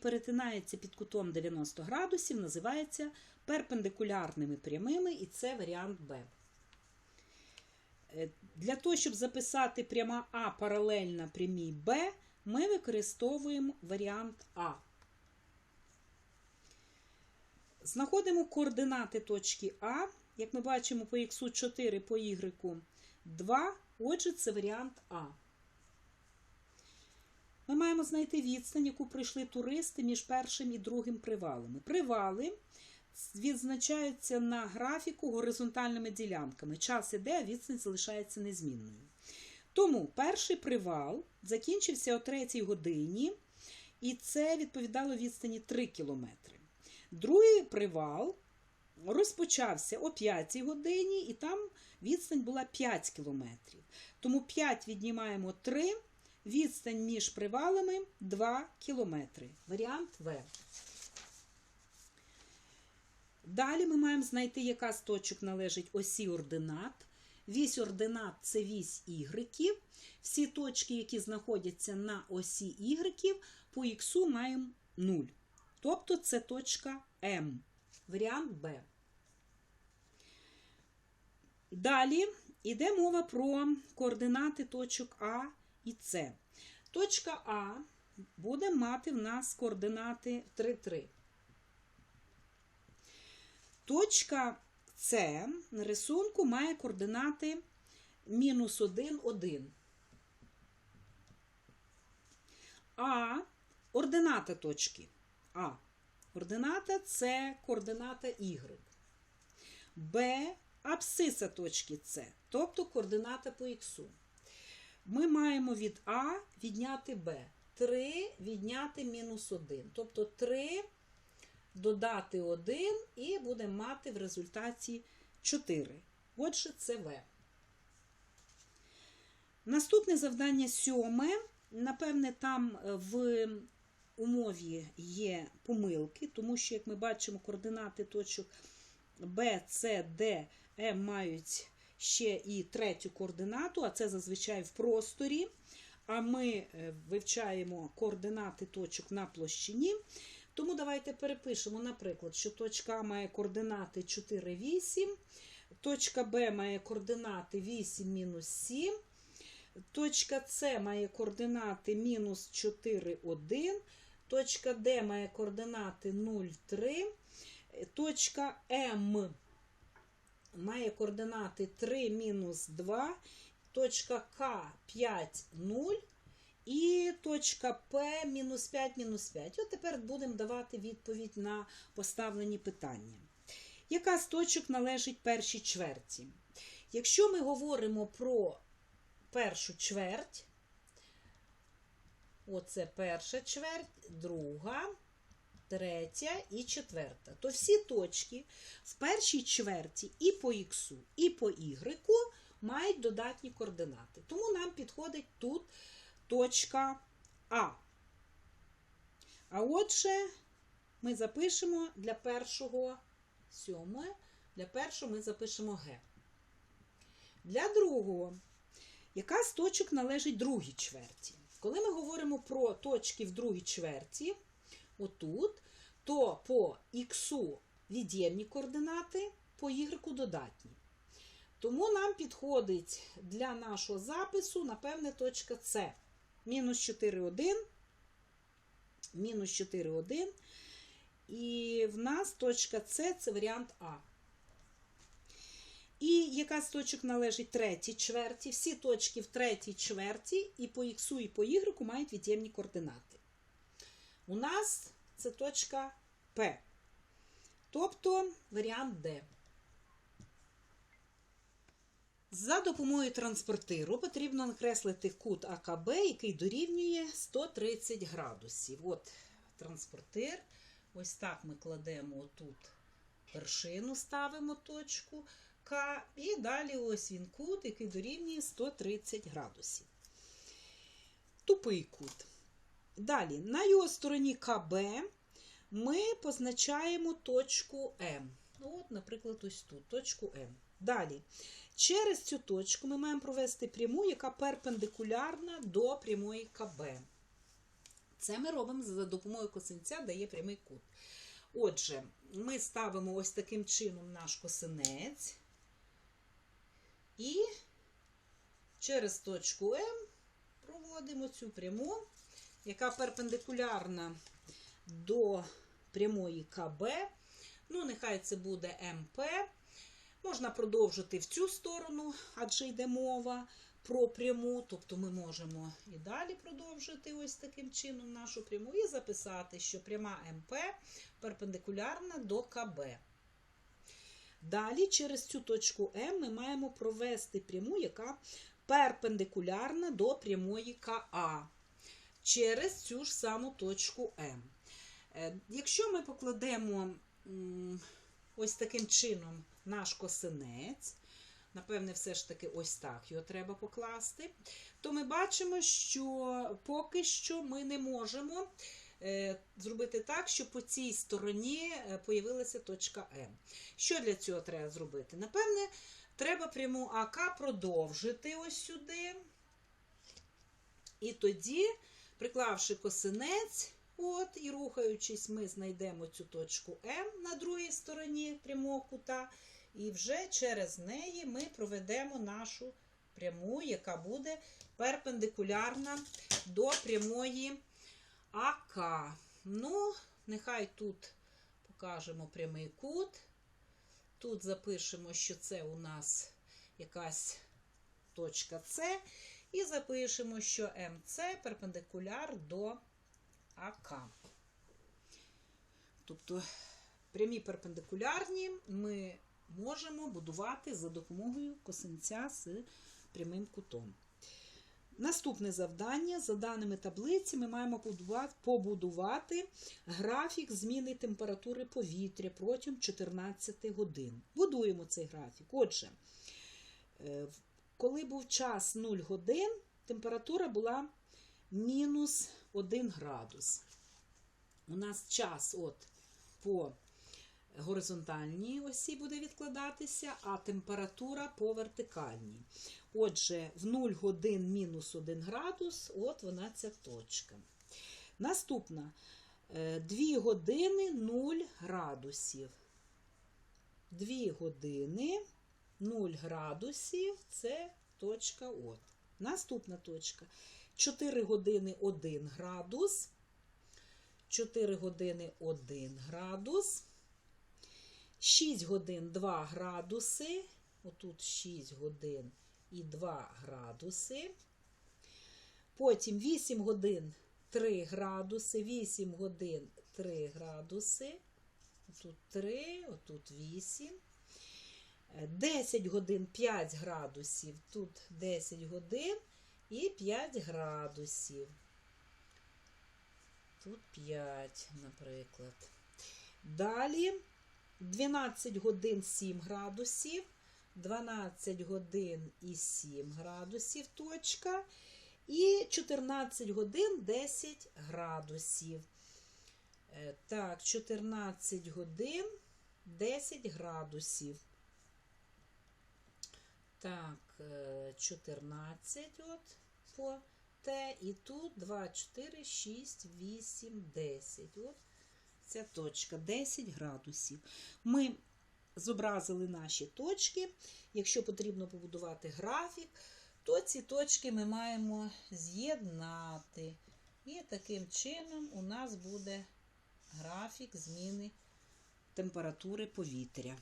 перетинаються під кутом 90 градусів, називаються перпендикулярними прямими, і це варіант Б. Е, Для того, щоб записати пряма А паралельна прямій Б, ми використовуємо варіант А. Знаходимо координати точки А. Як ми бачимо, по х 4, по y 2. Отже, це варіант А. Ми маємо знайти відстань, яку пройшли туристи між першим і другим привалами. Привали відзначаються на графіку горизонтальними ділянками. Час іде, а відстань залишається незмінною. Тому перший привал закінчився о 3 годині, і це відповідало відстані 3 кілометри. Другий привал розпочався о 5 годині, і там відстань була 5 кілометрів. Тому 5 віднімаємо 3, відстань між привалами 2 кілометри. Варіант В. Далі ми маємо знайти, яка з точок належить осі ординат. Вісь ординат це вісь ігреків. Всі точки, які знаходяться на осі ігреків, по х маємо 0. Тобто це точка М. Варіант Б. Далі йде мова про координати точок А і С. Точка А буде мати в нас координати 3, 3. Точка С на рисунку має координати мінус 1, 1. А ордината точки А. Ордината це координата Y. Б абсциса точки С, тобто координата по Х. Ми маємо від А відняти Б. 3 відняти мінус 1. Тобто 3 додати 1 і будемо мати в результаті 4. Отже, це В. Наступне завдання сьоме. Напевне, там в умові є помилки, тому що, як ми бачимо, координати точок Б, С, Д, Е мають ще і третю координату, а це зазвичай в просторі. А ми вивчаємо координати точок на площині. Тому давайте перепишемо, наприклад, що точка А має координати 4, 8, точка Б має координати 8, мінус 7, точка С має координати мінус 4, 1, точка Д має координати 0, 3, точка М має координати 3, мінус 2, точка К 5, 0, і точка П мінус 5, мінус 5. От тепер будемо давати відповідь на поставлені питання. Яка з точок належить першій чверті? Якщо ми говоримо про першу чверть, оце перша чверть, друга, третя і четверта, то всі точки в першій чверті і по х, і по y мають додатні координати. Тому нам підходить тут точка А. А отже, ми запишемо для першого сьомого, для першого ми запишемо Г. Для другого, яка з точок належить другій чверті? Коли ми говоримо про точки в другій чверті, отут, то по х від'ємні координати, по y додатні. Тому нам підходить для нашого запису, напевне, точка С. Мінус 4, 1, мінус 4, 1. І в нас точка С це варіант А. І яка з точок належить третій чверті? Всі точки в третій чверті і по х, і по y мають від'ємні координати. У нас це точка П. Тобто варіант Д. За допомогою транспортиру потрібно накреслити кут АКБ, який дорівнює 130 градусів. От транспортир. Ось так ми кладемо тут вершину, ставимо точку К. І далі ось він кут, який дорівнює 130 градусів. Тупий кут. Далі, на його стороні КБ ми позначаємо точку М. Ну, от, наприклад, ось тут точку М. Далі, через цю точку ми маємо провести пряму, яка перпендикулярна до прямої КБ. Це ми робимо за допомогою косинця, дає прямий кут. Отже, ми ставимо ось таким чином наш косинець і через точку М проводимо цю пряму, яка перпендикулярна до прямої КБ. Ну, нехай це буде МП. Можна продовжити в цю сторону, адже йде мова про пряму. Тобто ми можемо і далі продовжити ось таким чином нашу пряму і записати, що пряма МП перпендикулярна до КБ. Далі через цю точку М ми маємо провести пряму, яка перпендикулярна до прямої КА через цю ж саму точку М. Е, Якщо ми покладемо ось таким чином наш косинець, напевне, все ж таки ось так його треба покласти, то ми бачимо, що поки що ми не можемо е, зробити так, щоб по цій стороні е, появилася точка М. Що для цього треба зробити? Напевне, треба пряму АК продовжити ось сюди. І тоді, приклавши косинець, от, і рухаючись, ми знайдемо цю точку М на другій стороні прямого кута, і вже через неї ми проведемо нашу пряму, яка буде перпендикулярна до прямої АК. Ну, нехай тут покажемо прямий кут. Тут запишемо, що це у нас якась точка С. І запишемо, що МС перпендикуляр до АК. Тобто прямі перпендикулярні ми можемо будувати за допомогою косинця з прямим кутом. Наступне завдання. За даними таблиці, ми маємо побудувати- графік зміни температури повітря протягом 14 годин. Будуємо цей графік. Отже, е, коли був час 0 годин, температура була мінус 1 градус. У нас час от по горизонтальній осі буде відкладатися, а температура по вертикальній. Отже, в 0 годин мінус 1 градус, от вона ця точка. Наступна 2 години 0 градусів. 2 години 0 градусів це точка от. Наступна точка. 4 години 1 градус. 4 години 1 градус. 6 годин 2 градуси. Отут 6 годин і 2 градуси. Потім 8 годин 3 градуси, 8 годин 3 градуси. Тут 3, отут 8. 10 годин 5 градусів. Тут 10 годин і 5 градусів. Тут 5, наприклад. Далі 12 годин 7 градусів. 12 годин і 7 градусів точка. І 14 годин 10 градусів. Е, Так, 14 годин 10 градусів. Так, е, 14 от по Т. І тут 2, 4, 6, 8, 10. От ця точка 10 градусів. Ми зобразили наші точки. Якщо потрібно побудувати графік, то ці точки ми маємо з'єднати. І таким чином у нас буде графік зміни температури повітря.